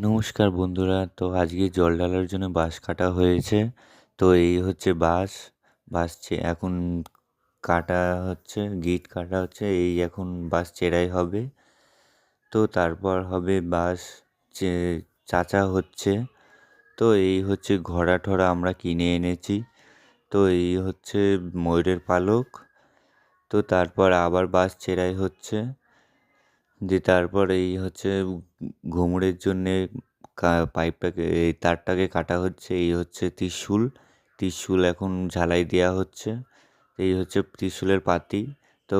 নমস্কার বন্ধুরা, তো আজকে জল ঢালার জন্য বাঁশ কাটা হয়েছে। তো এই হচ্ছে বাঁশ বাঁশ চে- এখন কাটা হচ্ছে, গিট কাটা হচ্ছে, এই এখন বাঁশ চেরাই হবে। তো তারপর হবে চে, চাচা হচ্ছে। তো এই হচ্ছে ঘোড়া ঠোড়া আমরা কিনে এনেছি। তো এই হচ্ছে ময়ূরের পালক। তো তারপর আবার বাঁশ চেরাই হচ্ছে। দিয়ে তারপর এই হচ্ছে ঘুঙুরের জন্যে পাইপটাকে, এই তারটাকে কাটা হচ্ছে, এই হচ্ছে ত্রিশূল। ত্রিশূল এখন ঝালাই দেওয়া হচ্ছে, এই হচ্ছে ত্রিশূলের পাতি। তো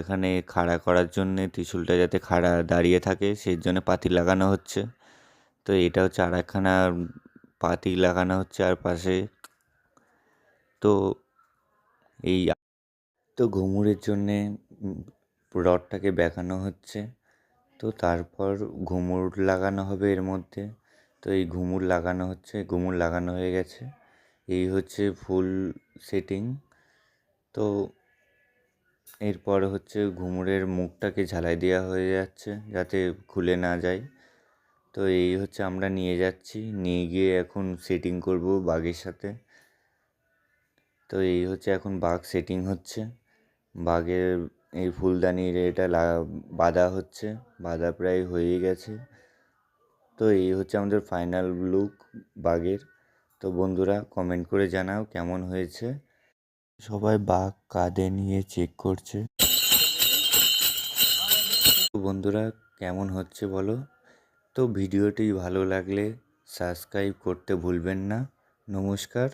এখানে খাড়া করার জন্যে ত্রিশূলটা যাতে খাড়া দাঁড়িয়ে থাকে, সেই জন্য পাতি লাগানো হচ্ছে। তো এটা হচ্ছে আর একখানা পাতি লাগানো হচ্ছে আর পাশে। তো এই, তো ঘুঙুরের জন্যে রডটাকে বেঁকানো হচ্ছে। তো তারপর ঘুঙুর লাগানো হবে এর মধ্যে। তো এই ঘুঙুর লাগানো হচ্ছে, ঘুমুর লাগানো হয়ে গেছে। এই হচ্ছে ফুল সেটিং। তো এরপর হচ্ছে ঘুঙুরের মুখটাকে ঝালাই দেওয়া হয়ে যাচ্ছে যাতে খুলে না যায়। তো এই হচ্ছে আমরা নিয়ে যাচ্ছি, নিয়ে গিয়ে এখন সেটিং করব বাঘের সাথে। তো এই হচ্ছে এখন বাঘ সেটিং হচ্ছে। বাঘের এই ফুলদানির এটা লা- বাঁধা হচ্ছে, বাঁধা প্রায় হয়েই গেছে। তো এই হচ্ছে আমাদের ফাইনাল লুক বাঘের। তো বন্ধুরা কমেন্ট করে জানাও কেমন হয়েছে। সবাই বাঘ কাঁধে নিয়ে চেক করছে। বন্ধুরা, কেমন হচ্ছে বলো? তো ভিডিওটি ভালো লাগলে সাবস্ক্রাইব করতে ভুলবেন না। নমস্কার।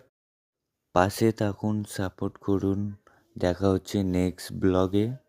পাশে থাকুন সাপোর্ট করুন। দেখা হচ্ছে নেক্সট ব্লগে